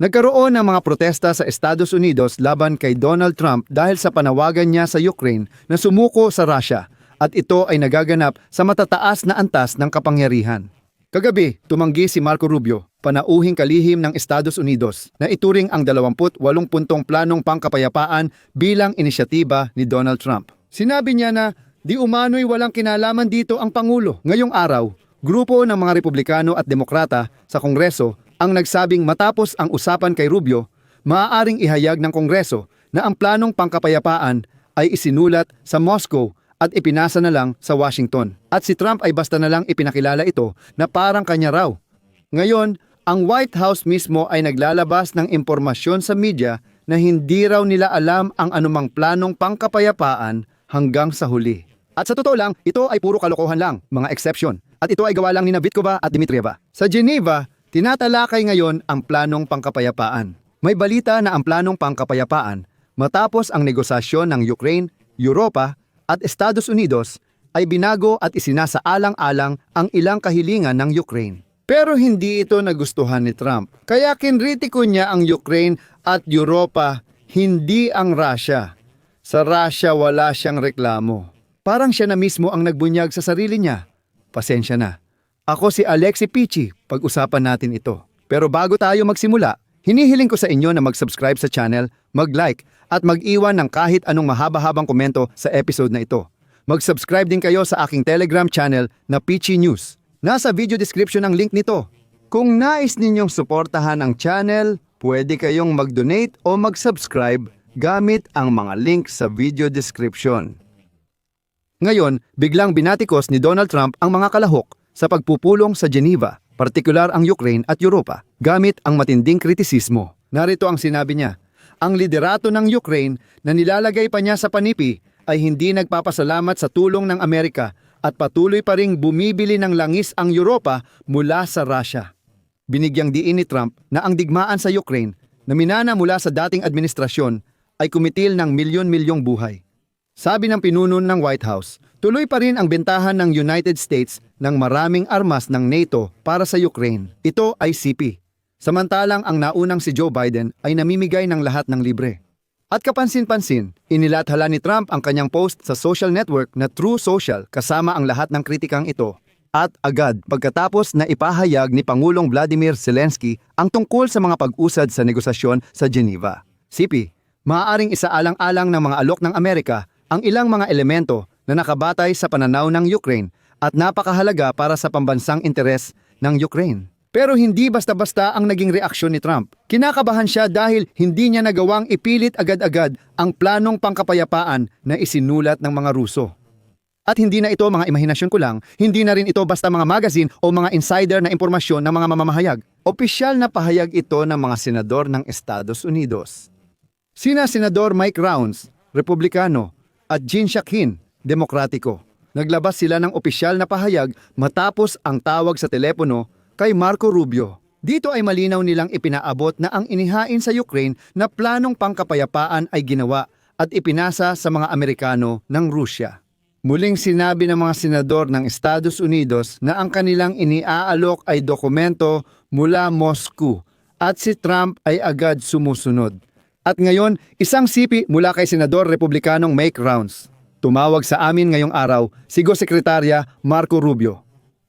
Nagkaroon ng mga protesta sa Estados Unidos laban kay Donald Trump dahil sa panawagan niya sa Ukraine na sumuko sa Russia at ito ay nagaganap sa matataas na antas ng kapangyarihan. Kagabi, tumanggi si Marco Rubio, panauhing kalihim ng Estados Unidos, na ituring ang 28 puntong planong pangkapayapaan bilang inisyatiba ni Donald Trump. Sinabi niya na di umano'y walang kinalaman dito ang Pangulo. Ngayong araw, grupo ng mga Republikano at Demokrata sa Kongreso ang nagsabing matapos ang usapan kay Rubio, maaaring ihayag ng Kongreso na ang planong pangkapayapaan ay isinulat sa Moscow at ipinasa na lang sa Washington. At si Trump ay basta na lang ipinakilala ito na parang kanya raw. Ngayon, ang White House mismo ay naglalabas ng impormasyon sa media na hindi raw nila alam ang anumang planong pangkapayapaan hanggang sa huli. At sa totoo lang, ito ay puro kalokohan lang, mga exception. At ito ay gawa lang ni Vitkova at Dmitrieva. Sa Geneva, tinatalakay ngayon ang planong pangkapayapaan. May balita na ang planong pangkapayapaan matapos ang negosasyon ng Ukraine, Europa at Estados Unidos ay binago at isinasaalang-alang ang ilang kahilingan ng Ukraine. Pero hindi ito nagustuhan ni Trump. Kaya kinritiko niya ang Ukraine at Europa, hindi ang Russia. Sa Russia wala siyang reklamo. Parang siya na mismo ang nagbunyag sa sarili niya. Pasensya na. Ako si Alexi Pichi, pag-usapan natin ito. Pero bago tayo magsimula, hinihiling ko sa inyo na mag-subscribe sa channel, mag-like, at mag-iwan ng kahit anong mahaba-habang komento sa episode na ito. Mag-subscribe din kayo sa aking Telegram channel na Pichi News. Nasa video description ang link nito. Kung nais ninyong suportahan ang channel, pwede kayong mag-donate o mag-subscribe gamit ang mga link sa video description. Ngayon, biglang binatikos ni Donald Trump ang mga kalahok sa pagpupulong sa Geneva, partikular ang Ukraine at Europa, gamit ang matinding kritisismo. Narito ang sinabi niya, ang liderato ng Ukraine na nilalagay pa niya sa panipi ay hindi nagpapasalamat sa tulong ng Amerika at patuloy pa ring bumibili ng langis ang Europa mula sa Russia. Binigyang diin ni Trump na ang digmaan sa Ukraine na minana mula sa dating administrasyon ay kumitil ng milyon-milyong buhay. Sabi ng pinuno ng White House, tuloy pa rin ang bentahan ng United States ng maraming armas ng NATO para sa Ukraine. Ito ay CP. Samantalang ang naunang si Joe Biden ay namimigay ng lahat ng libre. At kapansin-pansin, inilathala ni Trump ang kanyang post sa social network na True Social kasama ang lahat ng kritikang ito. At agad pagkatapos na ipahayag ni Pangulong Vladimir Zelensky ang tungkol sa mga pag-usad sa negosasyon sa Geneva. CP, maaaring isaalang-alang ng mga alok ng Amerika ang ilang mga elemento na nakabatay sa pananaw ng Ukraine at napakahalaga para sa pambansang interes ng Ukraine. Pero hindi basta-basta ang naging reaksyon ni Trump. Kinakabahan siya dahil hindi niya nagawang ipilit agad-agad ang planong pangkapayapaan na isinulat ng mga Ruso. At hindi na ito mga imahinasyon ko lang, hindi na rin ito basta mga magazine o mga insider na impormasyon ng mga mamamahayag. Opisyal na pahayag ito ng mga senador ng Estados Unidos. Sina Senador Mike Rounds, Republikano, at Jean Shakin, Demokratiko. Naglabas sila ng opisyal na pahayag matapos ang tawag sa telepono kay Marco Rubio. Dito ay malinaw nilang ipinaabot na ang inihain sa Ukraine na planong pangkapayapaan ay ginawa at ipinasa sa mga Amerikano ng Rusya. Muling sinabi ng mga senador ng Estados Unidos na ang kanilang iniaalok ay dokumento mula Moscow at si Trump ay agad sumusunod. At ngayon, isang sipi mula kay Senador Republikanong Make Rounds. Tumawag sa amin ngayong araw si Go Sekretarya Marco Rubio.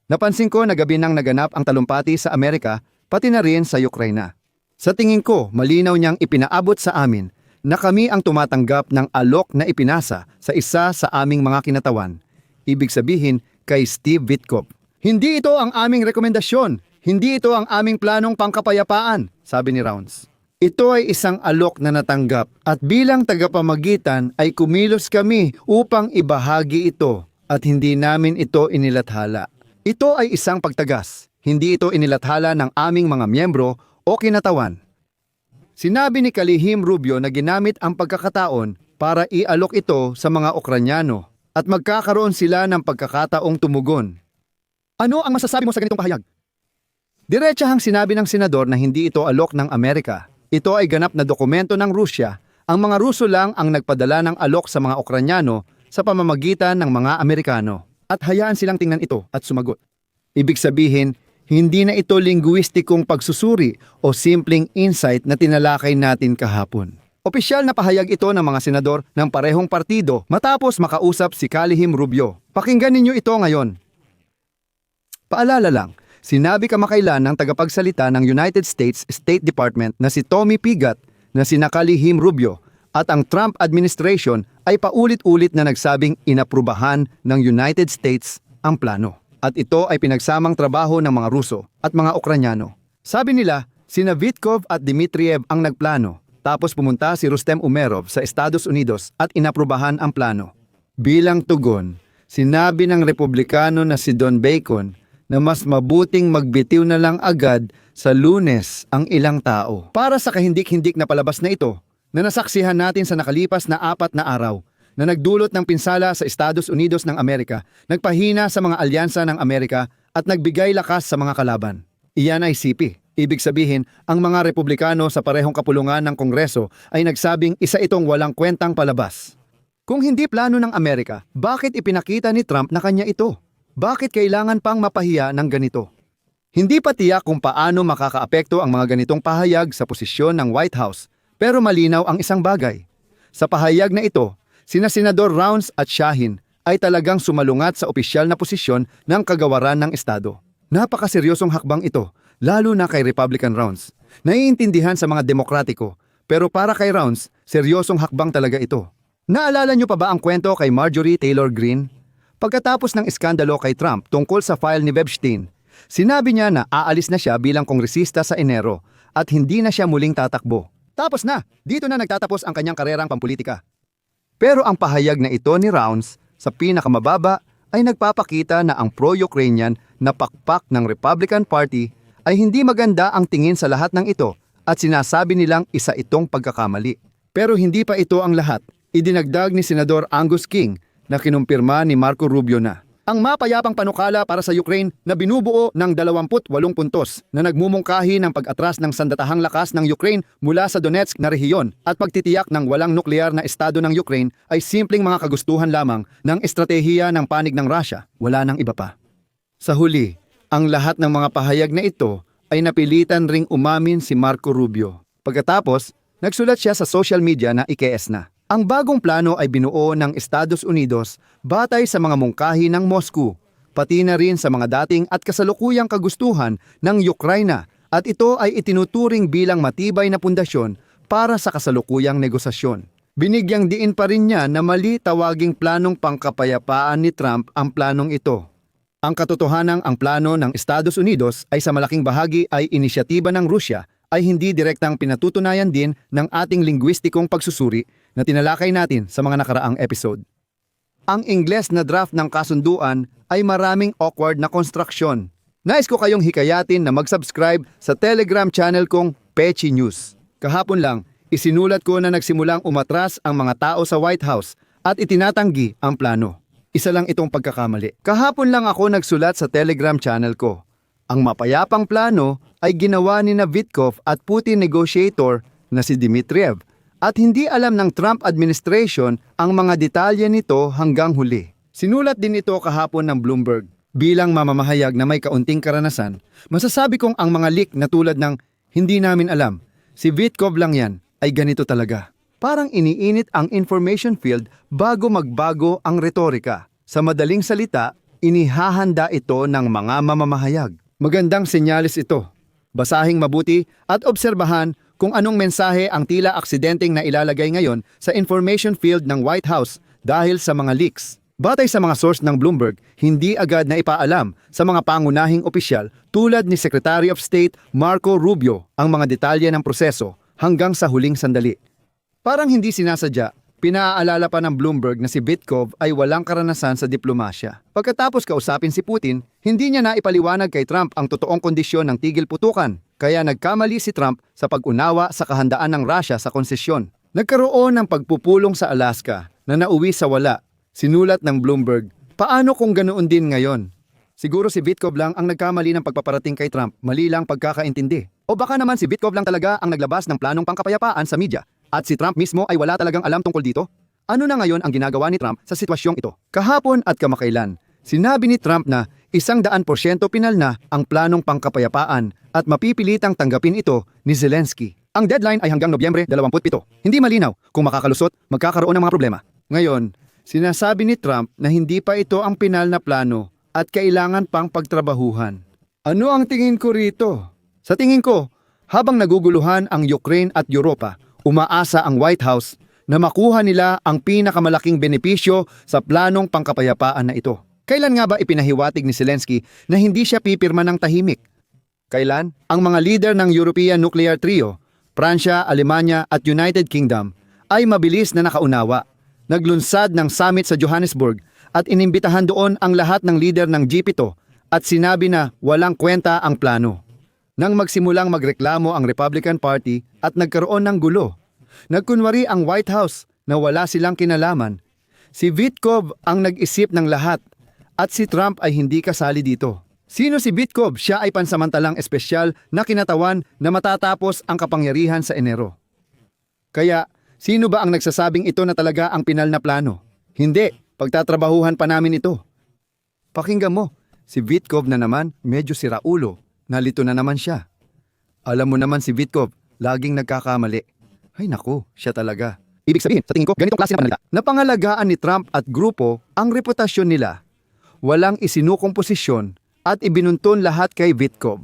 Napansin ko na gabi nang naganap ang talumpati sa Amerika, pati na rin sa Ukraina. Sa tingin ko, malinaw niyang ipinaabot sa amin na kami ang tumatanggap ng alok na ipinasa sa isa sa aming mga kinatawan. Ibig sabihin, kay Steve Witkoff. Hindi ito ang aming rekomendasyon. Hindi ito ang aming planong pangkapayapaan, sabi ni Rounds. Ito ay isang alok na natanggap at bilang tagapamagitan ay kumilos kami upang ibahagi ito at hindi namin ito inilathala. Ito ay isang pagtagas. Hindi ito inilathala ng aming mga miyembro o kinatawan. Sinabi ni Kalihim Rubio na ginamit ang pagkakataon para ialok ito sa mga Ukranyano at magkakaroon sila ng pagkakataong tumugon. Ano ang masasabi mo sa ganitong pahayag? Diretsahang sinabi ng senador na hindi ito alok ng Amerika. Ito ay ganap na dokumento ng Rusya. Ang mga Ruso lang ang nagpadala ng alok sa mga Ukranyano sa pamamagitan ng mga Amerikano. At hayaan silang tingnan ito at sumagot. Ibig sabihin, Hindi na ito linguistikong pagsusuri o simpleng insight na tinalakay natin kahapon. Opisyal na pahayag ito ng mga senador ng parehong partido matapos makausap si Kalihim Rubio. Pakinggan ninyo ito ngayon. Paalala lang, sinabi kamakailan ng tagapagsalita ng United States State Department na si Tommy Pigat na si Nakalihim Rubio at ang Trump administration ay paulit-ulit na nagsabing inaprubahan ng United States ang plano. At ito ay pinagsamang trabaho ng mga Ruso at mga Ukranyano. Sabi nila, sina Vitkov at Dmitriev ang nagplano tapos pumunta si Rustem Umerov sa Estados Unidos at inaprubahan ang plano. Bilang tugon, sinabi ng Republikano na si Don Bacon na mas mabuting magbitiw na lang agad sa lunes ang ilang tao. Para sa kahindik-hindik na palabas na ito, na nasaksihan natin sa nakalipas na apat na araw, na nagdulot ng pinsala sa Estados Unidos ng Amerika, nagpahina sa mga alyansa ng Amerika at nagbigay lakas sa mga kalaban. Iyan ay sipi. Ibig sabihin, ang mga Republikano sa parehong kapulungan ng Kongreso ay nagsabing isa itong walang kwentang palabas. Kung hindi plano ng Amerika, bakit ipinakita ni Trump na kanya ito? Bakit kailangan pang mapahiya ng ganito? Hindi pa tiyak kung paano makakaapekto ang mga ganitong pahayag sa posisyon ng White House, pero malinaw ang isang bagay. Sa pahayag na ito, sina Senador Rounds at Shahin ay talagang sumalungat sa opisyal na posisyon ng kagawaran ng Estado. Napakaseryosong hakbang ito, lalo na kay Republican Rounds. Naiintindihan sa mga demokratiko, pero para kay Rounds, seryosong hakbang talaga ito. Naalala niyo pa ba ang kwento kay Marjorie Taylor Greene? Pagkatapos ng iskandalo kay Trump tungkol sa file ni Epstein, sinabi niya na aalis na siya bilang kongresista sa Enero at hindi na siya muling tatakbo. Tapos na, dito na nagtatapos ang kanyang karerang pampolitika. Pero ang pahayag na ito ni Rounds sa pinakamababa ay nagpapakita na ang pro-Ukrainian na pakpak ng Republican Party ay hindi maganda ang tingin sa lahat ng ito at sinasabi nilang isa itong pagkakamali. Pero hindi pa ito ang lahat. Idinagdag ni Senador Angus King na kinumpirma ni Marco Rubio na ang mapayapang panukala para sa Ukraine na binubuo ng 28 puntos na nagmumungkahi ng pag-atras ng sandatahang lakas ng Ukraine mula sa Donetsk na rehiyon at pagtitiyak ng walang nuklear na estado ng Ukraine ay simpleng mga kagustuhan lamang ng estratehiya ng panig ng Russia, wala nang iba pa. Sa huli, ang lahat ng mga pahayag na ito ay napilitan ring umamin si Marco Rubio. Pagkatapos, nagsulat siya sa social media na IKS na. Ang bagong plano ay binuo ng Estados Unidos batay sa mga mungkahi ng Moscow, pati na rin sa mga dating at kasalukuyang kagustuhan ng Ukraina at ito ay itinuturing bilang matibay na pundasyon para sa kasalukuyang negosasyon. Binigyang diin pa rin niya na mali tawaging planong pangkapayapaan ni Trump ang planong ito. Ang katotohanang ang plano ng Estados Unidos ay sa malaking bahagi ay inisyatiba ng Rusya ay hindi direktang pinatutunayan din ng ating linguistikong pagsusuri na tinalakay natin sa mga nakaraang episode. Ang Ingles na draft ng kasunduan ay maraming awkward na konstruksyon. Nais ko kayong hikayatin na mag-subscribe sa Telegram channel kong Pechi News. Kahapon lang, isinulat ko na nagsimulang umatras ang mga tao sa White House at itinatanggi ang plano. Isa lang itong pagkakamali. Kahapon lang ako nagsulat sa Telegram channel ko. Ang mapayapang plano ay ginawa ni na Vitkov at Putin negotiator na si Dmitriev at hindi alam ng Trump administration ang mga detalye nito hanggang huli. Sinulat din ito kahapon ng Bloomberg. Bilang mamamahayag na may kaunting karanasan, masasabi kong ang mga leak na tulad ng hindi namin alam, si Vitkov lang yan, ay ganito talaga. Parang iniinit ang information field bago magbago ang retorika. Sa madaling salita, inihahanda ito ng mga mamamahayag. Magandang senyalis ito. Basahing mabuti at obserbahan kung anong mensahe ang tila aksidenteng na ilalagay ngayon sa information field ng White House dahil sa mga leaks. Batay sa mga source ng Bloomberg, hindi agad na ipaalam sa mga pangunahing opisyal tulad ni Secretary of State Marco Rubio ang mga detalye ng proseso hanggang sa huling sandali. Parang hindi sinasadya, Pinaalala pa ng Bloomberg na si Bitkov ay walang karanasan sa diplomasya. Pagkatapos kausapin si Putin, hindi niya na ipaliwanag kay Trump ang totoong kondisyon ng tigil putukan. Kaya nagkamali si Trump sa pag-unawa sa kahandaan ng Russia sa konsesyon. Nagkaroon ng pagpupulong sa Alaska na nauwi sa wala. Sinulat ng Bloomberg, paano kung ganoon din ngayon? Siguro si Bitkov lang ang nagkamali ng pagpaparating kay Trump, mali lang pagkakaintindi. O baka naman si Bitkov lang talaga ang naglabas ng planong pangkapayapaan sa media at si Trump mismo ay wala talagang alam tungkol dito? Ano na ngayon ang ginagawa ni Trump sa sitwasyong ito? Kahapon at kamakailan, sinabi ni Trump na isang daan porsyento pinal na ang planong pangkapayapaan at mapipilitang tanggapin ito ni Zelensky. Ang deadline ay hanggang Nobyembre 27. Hindi malinaw kung makakalusot, magkakaroon ng mga problema. Ngayon, sinasabi ni Trump na hindi pa ito ang pinal na plano at kailangan pang pagtrabahuhan. Ano ang tingin ko rito? Sa tingin ko, habang naguguluhan ang Ukraine at Europa, umaasa ang White House na makuha nila ang pinakamalaking benepisyo sa planong pangkapayapaan na ito. Kailan nga ba ipinahiwatig ni Zelensky na hindi siya pipirma ng tahimik? Kailan? Ang mga leader ng European Nuclear Trio, Pransya, Alemanya at United Kingdom ay mabilis na nakaunawa. Naglunsad ng summit sa Johannesburg at inimbitahan doon ang lahat ng leader ng G7 at sinabi na walang kwenta ang plano. Nang magsimulang magreklamo ang Republican Party at nagkaroon ng gulo, nagkunwari ang White House na wala silang kinalaman. Si Vitkov ang nag-isip ng lahat at si Trump ay hindi kasali dito. Sino si Vitkov? Siya ay pansamantalang espesyal na kinatawan na matatapos ang kapangyarihan sa Enero. Kaya, sino ba ang nagsasabing ito na talaga ang pinal na plano? Hindi, pagtatrabahuhan pa namin ito. Pakinggan mo, si Vitkov na naman, medyo si Raulo, nalito na naman siya. Alam mo naman si Vitkov, laging nagkakamali. Ay naku, siya talaga. Ibig sabihin, sa tingin ko, ganitong klase ng panalita. Napangalagaan ni Trump at grupo ang reputasyon nila. Walang isinukong posisyon at ibinunton lahat kay Vitkov.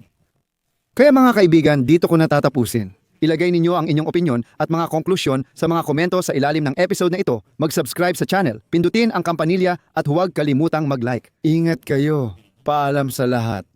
Kaya mga kaibigan, dito ko natatapusin. Ilagay ninyo ang inyong opinion at mga konklusyon sa mga komento sa ilalim ng episode na ito. Mag-subscribe sa channel, pindutin ang kampanilya at huwag kalimutang mag-like. Ingat kayo. Paalam sa lahat.